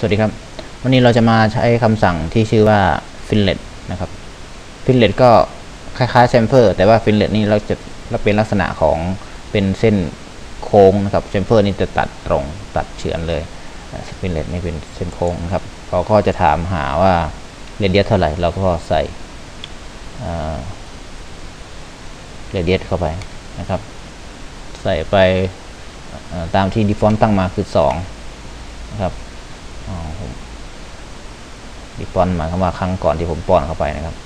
สวัสดีครับ วันนี้เราจะมาใช้คำสั่งที่ชื่อว่า finlet นะครับ finlet ก็คล้ายๆ sampler แต่ว่า finlet นี่เราจะเราเป็นลักษณะของเป็นเส้นโค้งนะครับ sampler นี่จะตัดตรงตัดเฉือนเลย finlet นี่เป็นเส้นโค้งนะครับเขาก็จะถามหาว่าเรเดียสเท่าไหร่เราก็ใส่เรเดียสเข้าไปนะครับ ใส่ไปตามที่ default ตั้งมาคือ2นะครับ ดิฟอนหมายความว่าครั้งก่อนที่ผมป้อนเข้าไปนะครับ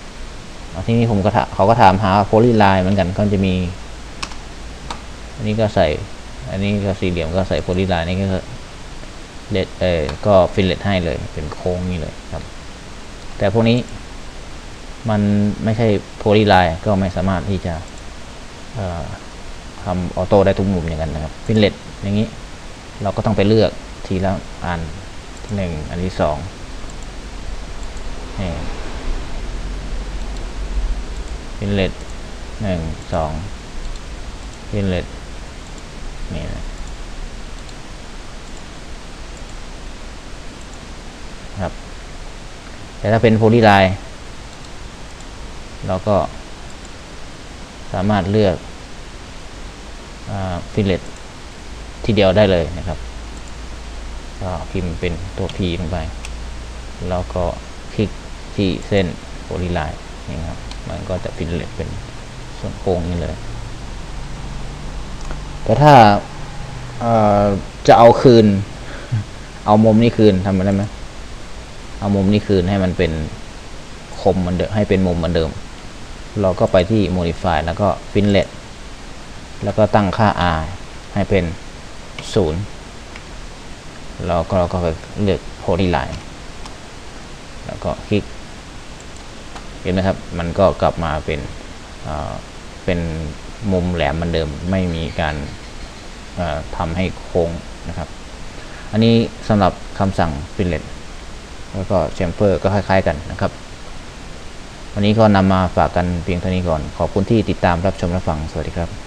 ที่นี้ผมก็เขาก็ถามหาโพลีไลน์เหมือนกันก็จะมี อันนี้ก็ใส่ อันนี้ก็สี่เหลี่ยมก็ใส่โพลีไลน์นี่ก็เลดเออก็ฟิลเลตให้เลยเป็นโค้งนี่เลยครับ แต่พวกนี้มันไม่ใช่โพลีไลน์ก็ไม่สามารถที่จะทำออโต้ได้ทุกมุมอย่างนั้นนะครับฟิลเลตอย่างนี้ เราก็ต้องไปเลือกทีละอัน หนึ่งอันที่สองนี่ฟินเลตหนึ่งสองฟินเลตนี่นะครับ แต่ถ้าเป็นโพลีไลน์เราก็สามารถเลือกฟิลเลตทีเดียวได้เลยนะครับ ก็พิมพ์เป็นตัว P ลงไป แล้วก็คลิกที่เส้นโพลีไลน์นี่ครับ มันก็จะฟินเลตเป็นส่วนโค้งนี่เลย แต่ถ้าจะเอาคืน เอามุมนี้คืนทำได้ไหมเอามุมนี้คืนให้มันเป็นคมมันเดิมให้เป็นมุมเหมือนเดิม เราก็ไปที่ modify แล้วก็ finlet แล้วก็ตั้งค่า r ให้เป็น 0 เราก็เราก็เลือก polyline แล้วก็คลิก เห็นไหมครับ มันก็กลับมาเป็นเป็นมุมแหลมเหมือนเดิมไม่มีการทำให้โค้งนะครับ อันนี้สำหรับคำสั่ง fillet แล้วก็ chamfer ก็คล้าย ๆ กันนะครับ วันนี้ก็นำมาฝากกันเพียงเท่านี้ก่อน ขอบคุณที่ติดตามรับชมรับฟัง สวัสดีครับ